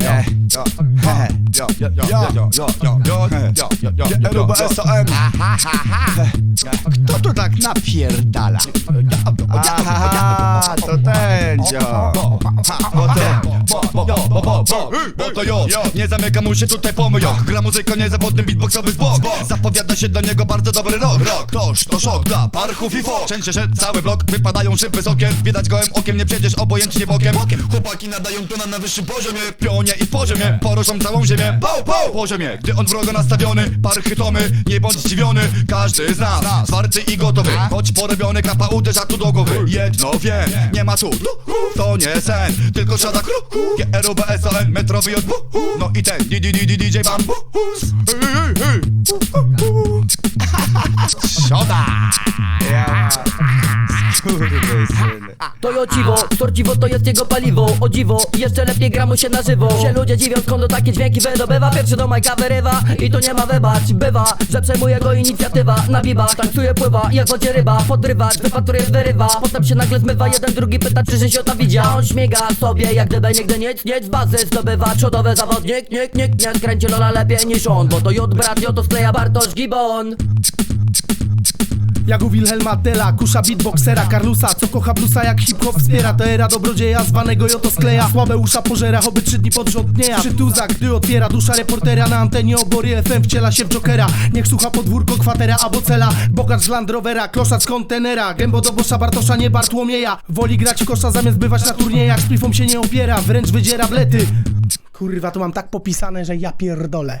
Eh, ja, he, ja, ja, ja, ja, ja, ja, ja, he, ja, ja, ja, ja, Ruba SOM. Kto tu tak napierdala? Aha, to ten dzio. Bo bo, bo, bo, bo, to już, nie zamyka mu się tutaj pomyłok Gra muzyka niezawodny beatboxowy zbok Zapowiada się do niego bardzo dobry rok. Rok, toż, to szok dla parchów i fok Częściej się cały blok, wypadają szyby z okien. Widać gołym okiem, nie przejdziesz obojętnie bokiem. Chłopaki nadają tona na wyższym poziomie. Pionie i poziomie, poruszą całą ziemię. Pow, pow, poziomie, gdy on wrogo nastawiony Parchy tomy, nie bądź zdziwiony. Każdy z nas, zwarty i gotowy. Choć porobiony, kapa uderza tu do głowy. Jedno wiem, nie ma cud To nie sen, tylko szada GR, OBS, AN, Metro, WJ, no i ten DJ Bam Siada! Yeah. To jo ciwo, torciwo to jest jego paliwo. O dziwo, jeszcze lepiej gra mu się na żywo. Się ludzie dziwią skąd to takie dźwięki wydobywa. Pierwszy do Majka wyrywa i tu nie ma wybacz. Bywa, że przejmuje go inicjatywa. Na bibach, tańcuje, pływa jak wodzie ryba. Podrywać, wypatruje, wyrywa. Potem się nagle zmywa, jeden drugi pyta czy się to widział. On śmiga sobie jak gdyby nigdy nic, nic z bazy. Zdobywa czodowy zawodnik, nikt, nikt nie skręci Lola lepiej niż on. Bo to J brat, J to skleja Bartosz Gibon Jak u Wilhelma Tella, kusza beatboxera Carlusa, co kocha bluesa jak hip-hop wspiera. To era dobrodzieja, zwanego Joto skleja. Słabe usza pożera, oby trzy dni pod rząd gdy otwiera dusza reportera Na antenie obory FM wciela się w Jokera. Niech słucha podwórko, kwatera albo cela. Bogacz z Land Rovera, kloszacz z kontenera. Gębo do bosza Bartosza, nie Bartłomieja. Woli grać w kosza zamiast bywać na turniejach. Szpifom się nie opiera, wręcz wydziera blety Kurwa, tu mam tak popisane, że ja pierdolę.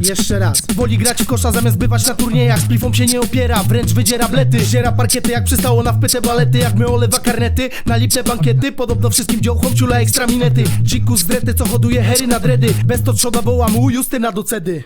Jeszcze raz. Woli grać w kosza zamiast bywać na turniejach. Z się nie opiera, wręcz wydziera blety. Ziera parkiety jak przystało na wpyte balety. Jak my olewa karnety, na lipne bankiety. Podobno wszystkim dziołchom ciula ekstra minety. Dziku z drety, co hoduje hery na dredy. Bez to trzoda woła mu Justyna do cedy.